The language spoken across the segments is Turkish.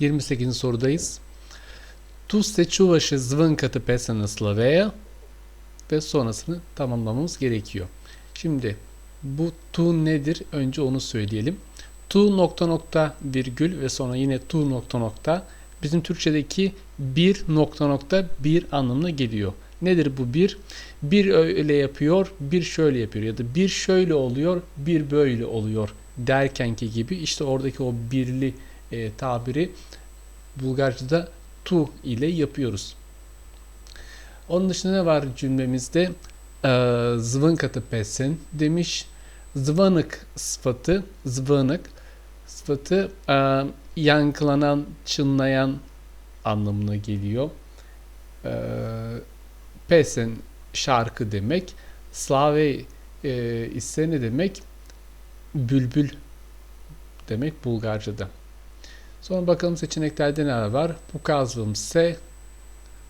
28. sorudayız. Tu se čuvaše zvânkata pesena Slaveya ve sonrasını tamamlamamız gerekiyor. Şimdi bu tu nedir? Önce onu söyleyelim. Tu nokta nokta virgül ve sonra yine tu nokta nokta bizim Türkçedeki bir nokta nokta bir anlamına geliyor. Nedir bu bir? Bir öyle yapıyor, bir şöyle yapıyor ya da bir şöyle oluyor, bir böyle oluyor derkenki gibi işte oradaki o birli e, tabiri Bulgarca'da tu ile yapıyoruz. Onun dışında ne var cümlemizde? Ee, zıvınkatı pesen demiş. Zıvanık sıfatı, zıvanık sıfatı e, yankılanan, çınlayan anlamına geliyor. E, pesen şarkı demek. Slave e, ise ne demek? Bülbül demek Bulgarca'da. Sonra bakalım seçeneklerde neler var. Pokazlım S.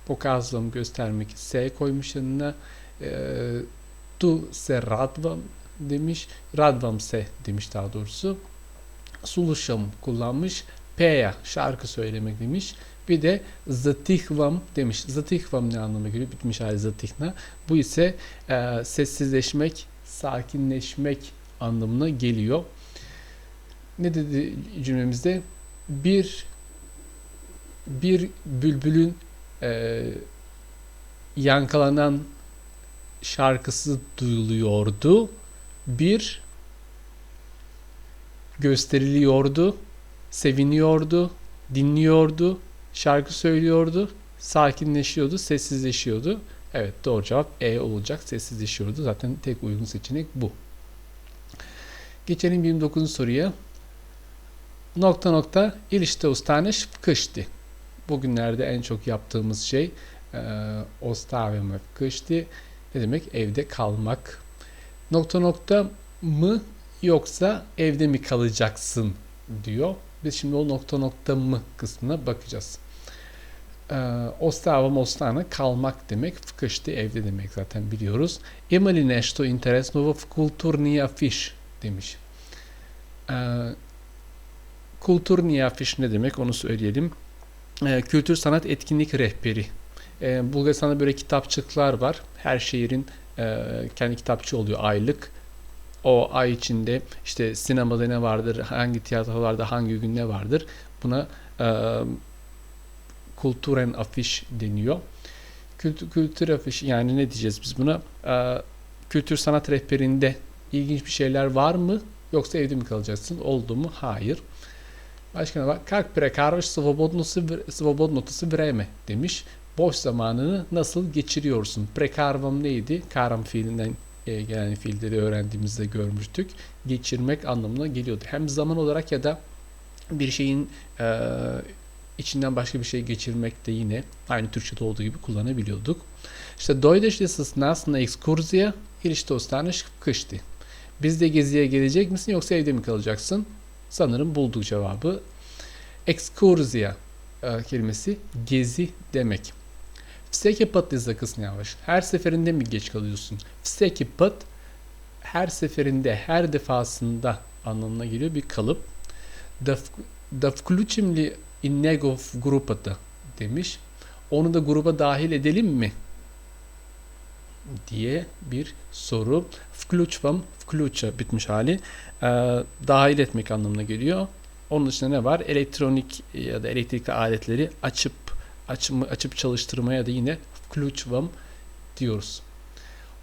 Pokazlım göstermek S koymuş yanına. E, tu se radvam demiş. Radvam se demiş daha doğrusu. Suluşam kullanmış. P'ya şarkı söylemek demiş. Bir de zatihvam demiş. Zatihvam ne anlama geliyor? Bitmiş hali zatihna. Bu ise e, sessizleşmek, sakinleşmek anlamına geliyor. Ne dedi cümlemizde? Bir bir bülbülün e, yankalanan şarkısı duyuluyordu. Bir gösteriliyordu, seviniyordu, dinliyordu, şarkı söylüyordu, sakinleşiyordu, sessizleşiyordu. Evet doğru cevap E olacak. Sessizleşiyordu. Zaten tek uygun seçenek bu. Geçelim 29. soruya. Nokta nokta ilişte ustanış kıştı. Bugünlerde en çok yaptığımız şey e, ostavime kıştı. Ne demek? Evde kalmak. Nokta nokta mı yoksa evde mi kalacaksın diyor. Biz şimdi o nokta nokta mı kısmına bakacağız. Ee, ostavam ostana kalmak demek. Fkıştı evde demek zaten biliyoruz. Ima li nešto interesno v kulturni afiş demiş. Ee, kulturni afiş ne demek onu söyleyelim. Ee, kültür sanat etkinlik rehberi. Ee, Bulgaristan'da böyle kitapçıklar var. Her şehrin e, kendi kitapçı oluyor aylık o ay içinde işte sinemada ne vardır, hangi tiyatrolarda hangi gün ne vardır buna e, kulturen afiş deniyor. Kültür, kültür afiş yani ne diyeceğiz biz buna? E, kültür sanat rehberinde ilginç bir şeyler var mı? Yoksa evde mi kalacaksın? Oldu mu? Hayır. Başkana bak. Kalk pre karmış svobodno vreme demiş. Boş zamanını nasıl geçiriyorsun? Pre neydi? Karam fiilinden e, gelen fiilleri öğrendiğimizde görmüştük. Geçirmek anlamına geliyordu. Hem zaman olarak ya da bir şeyin e, içinden başka bir şey geçirmek de yine aynı Türkçe'de olduğu gibi kullanabiliyorduk. İşte Deutsch ist es nas na ekskursiye, işte ostanisch. Biz de geziye gelecek misin yoksa evde mi kalacaksın? Sanırım bulduk cevabı. Ekskurziya e, kelimesi gezi demek. Всеки път ли закъсняваш? Her seferinde mi geç kalıyorsun? Всеки път her seferinde, her defasında anlamına geliyor bir kalıp. Da, da включим ли и него в групата demiş. Onu da gruba dahil edelim mi? diye bir soru. Включвам, включа bitmiş hali. Ee, dahil etmek anlamına geliyor. Onun dışında ne var? Elektronik ya da elektrikli aletleri açıp açımı, açıp çalıştırmaya da yine включвам diyoruz.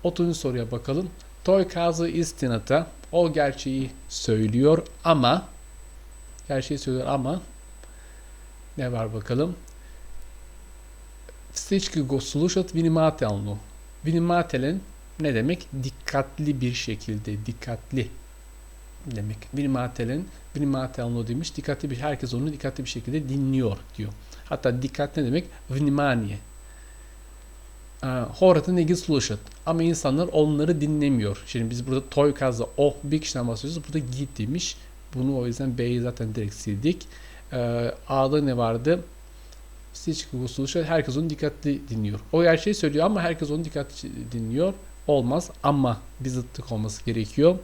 30. soruya bakalım. Toy kazı istinata o gerçeği söylüyor ama gerçeği söylüyor ama ne var bakalım? Всички го слушат внимателно. Внимателен ne demek? Dikkatli bir şekilde, dikkatli demek. Vнимателен, внимателно demiş. Dikkatli bir, herkes onu dikkatli bir şekilde dinliyor diyor. Hatta dikkat ne demek? Vнимание. Хората не ги слушат. Ama insanlar onları dinlemiyor. Şimdi biz burada toy kazda o bir kişiden bahsediyoruz. Burada git demiş. Bunu o yüzden B'yi zaten direkt sildik. Ee, A'da ne vardı? Всички го слушат. Herkes onu dikkatli dinliyor. O her şeyi söylüyor ama herkes onu dikkatli dinliyor. Olmaz ama bir zıtlık olması gerekiyor.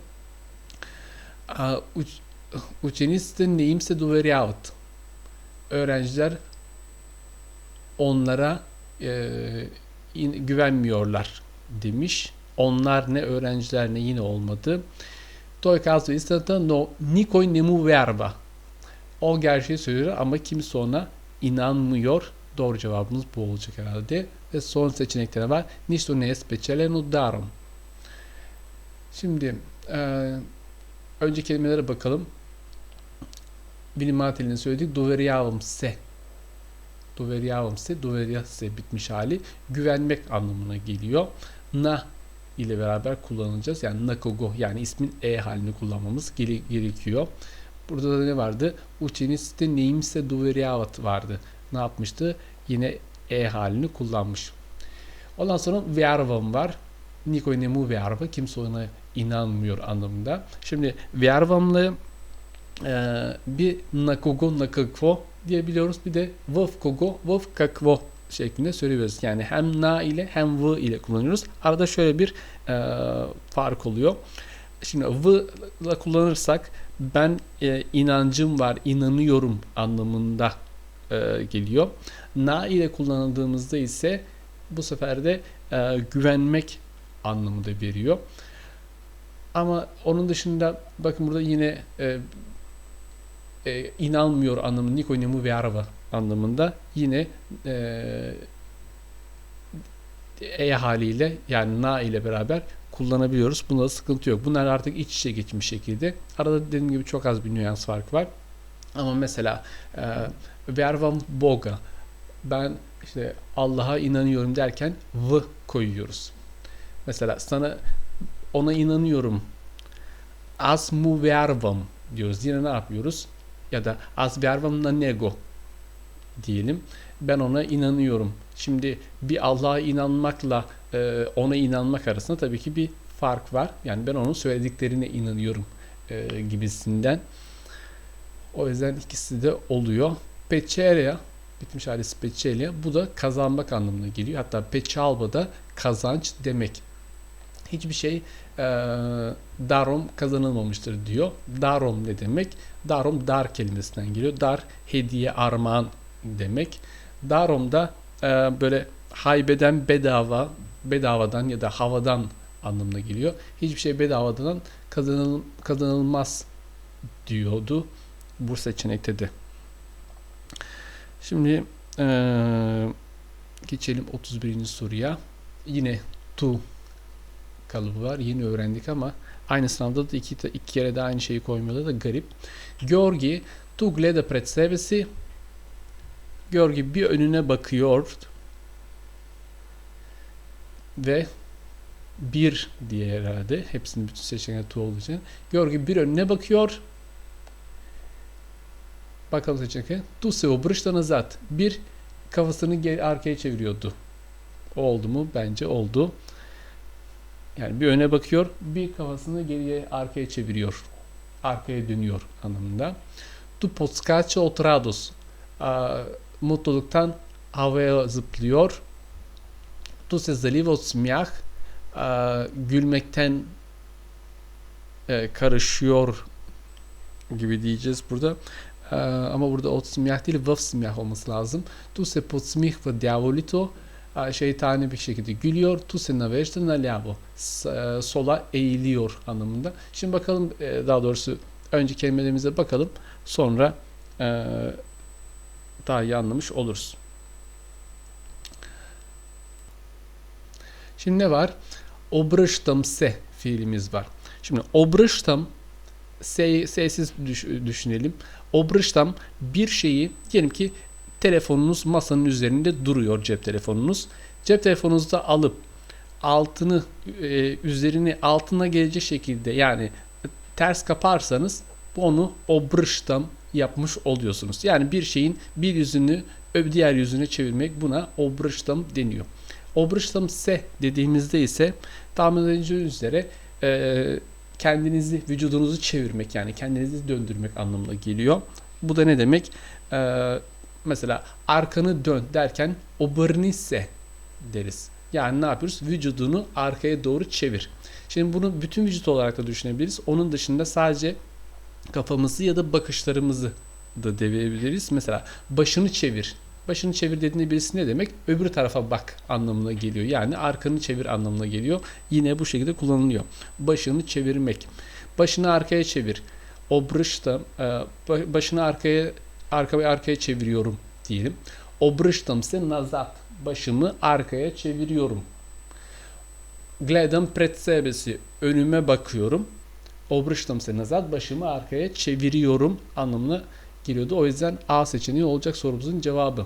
Учениците не им се доверяват. öğrenciler onlara e, in- güvenmiyorlar demiş. Onlar ne öğrenciler ne yine olmadı. To caso istata no nikoj ne mu verba. O gerçeği söylüyor ama kimse ona inanmıyor. Doğru cevabımız bu olacak herhalde. Ve son seçenekte ne var? Nisto ne speciale no darum. Şimdi e, önce kelimelere bakalım. Bilim matelini söyledik. Doveriavam se. Doveriavam se. Doveria se bitmiş hali. Güvenmek anlamına geliyor. Na ile beraber kullanılacağız. Yani nakogo yani ismin e halini kullanmamız gere- gerekiyor. Burada da ne vardı? Učenicite neimse doveriavat vardı. Ne yapmıştı? Yine e halini kullanmış. Ondan sonra vervam var. Nikoj nemu verva. Kimse ona inanmıyor anlamında. Şimdi vervamlı e, bir nakogo nakakvo diyebiliyoruz. Bir de vov kogo vov kakvo şeklinde söylüyoruz. Yani hem na ile hem v ile kullanıyoruz. Arada şöyle bir e, fark oluyor. Şimdi v ile kullanırsak ben e, inancım var, inanıyorum anlamında e, geliyor. Na ile kullanıldığımızda ise bu sefer de e, güvenmek anlamı da veriyor. Ama onun dışında bakın burada yine e, e, inanmıyor anlamı Niko nemu verva anlamında yine e, e haliyle yani na ile beraber kullanabiliyoruz. Bunda da sıkıntı yok. Bunlar artık iç içe geçmiş şekilde. Arada dediğim gibi çok az bir nüans farkı var. Ama mesela e, vervam boga ben işte Allah'a inanıyorum derken v koyuyoruz. Mesela sana ona inanıyorum. As mu vervam diyoruz. Yine ne yapıyoruz? Ya da as vervam na nego diyelim. Ben ona inanıyorum. Şimdi bir Allah'a inanmakla e, ona inanmak arasında tabii ki bir fark var. Yani ben onun söylediklerine inanıyorum e, gibisinden. O yüzden ikisi de oluyor. Peceria bitmiş hali Peceria bu da kazanmak anlamına geliyor. Hatta Pecalba da kazanç demek. Hiçbir şey e, darom kazanılmamıştır diyor. Darom ne demek? Darom dar kelimesinden geliyor. Dar hediye, armağan demek. Darom da e, böyle haybeden bedava, bedavadan ya da havadan anlamına geliyor. Hiçbir şey bedavadan kazanıl, kazanılmaz diyordu bu seçenekte de. Şimdi e, geçelim 31. soruya. Yine tu kalıbı var. Yeni öğrendik ama aynı sınavda da iki, iki kere de aynı şeyi koymuyorlar da garip. Georgi tu gleda pred sebe Georgi bir önüne bakıyor ve bir diye herhalde hepsinin bütün seçenekler tu olduğu için. Georgi bir önüne bakıyor. Bakalım seçenekler tu se obrışta nazat bir kafasını geri arkaya çeviriyordu. Oldu mu? Bence oldu yani bir öne bakıyor bir kafasını geriye arkaya çeviriyor arkaya dönüyor anlamında tu podskače od mutluluktan havaya zıplıyor. Tu se zaliva od smjah gülmekten e, karışıyor gibi diyeceğiz burada. Ama burada od smjah değil vav smjah olması lazım. Tu se podsmihva diavolito şeytani bir şekilde gülüyor. Tu se navešta na ljavo sola eğiliyor anlamında. Şimdi bakalım daha doğrusu önce kelimelerimize bakalım. Sonra daha iyi anlamış oluruz. Şimdi ne var? Obrıştam se fiilimiz var. Şimdi obrıştam se, sessiz düş, düşünelim. Obrıştam bir şeyi diyelim ki telefonunuz masanın üzerinde duruyor cep telefonunuz. Cep telefonunuzu da alıp altını e, üzerini altına gelecek şekilde yani ters kaparsanız onu obrıştam yapmış oluyorsunuz. Yani bir şeyin bir yüzünü diğer yüzüne çevirmek buna obrıştam deniyor. Obrıştam se dediğimizde ise tahmin edeceğiniz üzere e, kendinizi, vücudunuzu çevirmek yani kendinizi döndürmek anlamına geliyor. Bu da ne demek? E, mesela arkanı dön derken obrnise deriz. Yani ne yapıyoruz? Vücudunu arkaya doğru çevir. Şimdi bunu bütün vücut olarak da düşünebiliriz. Onun dışında sadece kafamızı ya da bakışlarımızı da devirebiliriz. Mesela başını çevir. Başını çevir dediğinde birisi ne demek? Öbür tarafa bak anlamına geliyor. Yani arkanı çevir anlamına geliyor. Yine bu şekilde kullanılıyor. Başını çevirmek. Başını arkaya çevir. Obrıştım. Başını arkaya arka ve arkaya çeviriyorum diyelim. Obrıştım ise nazat. Başımı arkaya çeviriyorum. Gledam pred sebesi. Önüme bakıyorum. Obrıştım se nazad. Başımı arkaya çeviriyorum anlamına geliyordu. O yüzden A seçeneği olacak sorumuzun cevabı.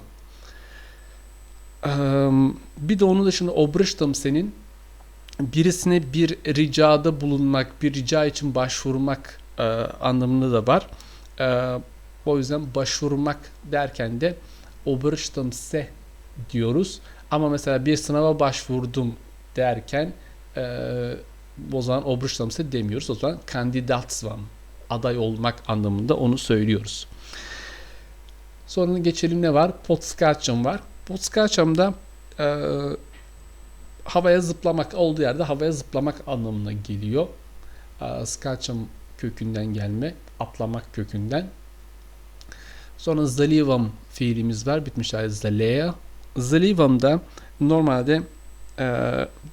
Bir de onun dışında obrıştım senin birisine bir ricada bulunmak, bir rica için başvurmak anlamında da var. O yüzden başvurmak derken de obrıştım se diyoruz. Ama mesela bir sınava başvurdum derken e, o zaman obrıştım se demiyoruz. O zaman kandidatsvam aday olmak anlamında onu söylüyoruz. Sonra geçelim ne var? Potskaçam var. Potskaçam'da e, havaya zıplamak olduğu yerde havaya zıplamak anlamına geliyor. E, skaçam kökünden gelme, atlamak kökünden. Sonra zalivam fiilimiz var. Bitmiş hali zalea. Zalivam'da normalde e,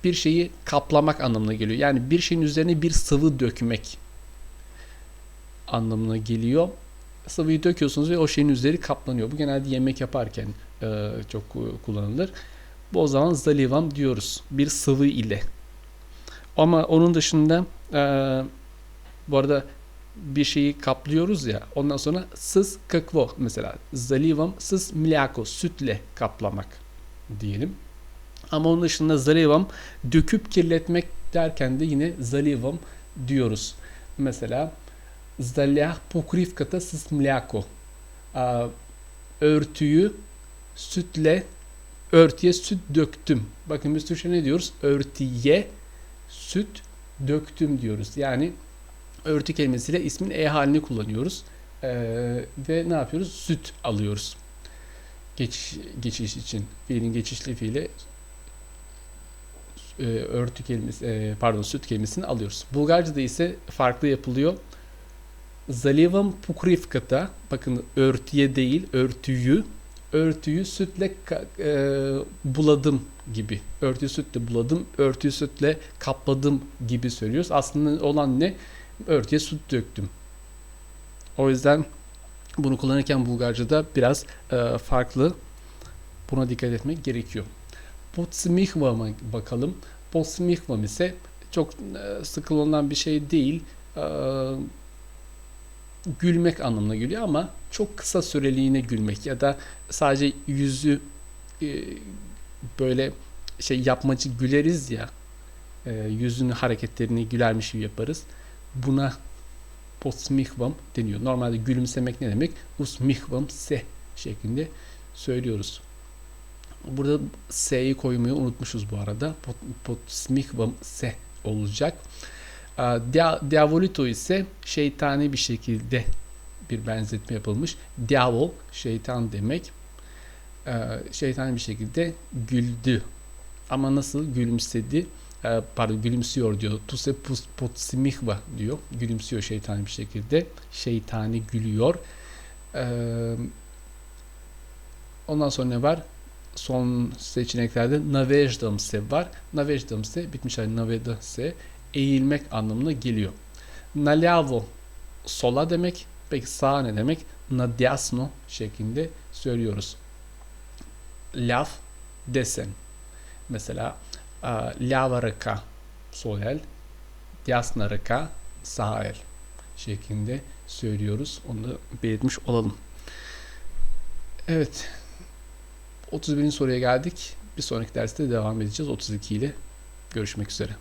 bir şeyi kaplamak anlamına geliyor. Yani bir şeyin üzerine bir sıvı dökmek anlamına geliyor. Sıvıyı döküyorsunuz ve o şeyin üzeri kaplanıyor. Bu genelde yemek yaparken e, çok kullanılır. Bu o zaman zalivam diyoruz. Bir sıvı ile. Ama onun dışında e, bu arada bir şeyi kaplıyoruz ya. Ondan sonra sız kakvo mesela zalivam sız mlako sütle kaplamak diyelim. Ama onun dışında zalivam döküp kirletmek derken de yine zalivam diyoruz. Mesela zalyah pokrivkata sız mlako örtüyü sütle örtüye süt döktüm. Bakın biz Türkçe ne diyoruz? Örtüye süt döktüm diyoruz. Yani örtü kelimesiyle ismin e halini kullanıyoruz. Ee, ve ne yapıyoruz? Süt alıyoruz. Geçiş, geçiş için. Fiilin geçişli fiili e, örtü kelimesi, e, pardon süt kelimesini alıyoruz. Bulgarca'da ise farklı yapılıyor. Zalivam pukrivkata bakın örtüye değil örtüyü örtüyü sütle e, buladım gibi. Örtüyü sütle buladım, örtüyü sütle kapladım gibi söylüyoruz. Aslında olan ne? Örtüye süt döktüm. O yüzden bunu kullanırken Bulgarca'da biraz e, farklı. Buna dikkat etmek gerekiyor. Potsmihvam'a bakalım. Potsmihvam ise çok e, sık kullanılan bir şey değil. E, gülmek anlamına geliyor ama çok kısa süreliğine gülmek ya da sadece yüzü e, böyle şey yapmacı güleriz ya e, yüzünü hareketlerini gülermiş gibi yaparız. Buna posmihvam deniyor. Normalde gülümsemek ne demek? Usmihvam se şeklinde söylüyoruz. Burada s'yi koymayı unutmuşuz bu arada. Posmihvam se olacak. Diavolito ise şeytani bir şekilde bir benzetme yapılmış. Diavol şeytan demek. Şeytani bir şekilde güldü. Ama nasıl gülümsedi? Pardon gülümsüyor diyor. Tuse potsimihva diyor. Gülümsüyor şeytani bir şekilde. Şeytani gülüyor. Ondan sonra ne var? Son seçeneklerde navejdamse var. Navejdamse bitmiş hali navedase eğilmek anlamına geliyor. Nalyavo sola demek. Peki sağ ne demek? Nadyasno şeklinde söylüyoruz. Lav desen. Mesela lava raka sol el, sağ el şeklinde söylüyoruz. Onu da belirtmiş olalım. Evet. 31. soruya geldik. Bir sonraki derste devam edeceğiz. 32 ile görüşmek üzere.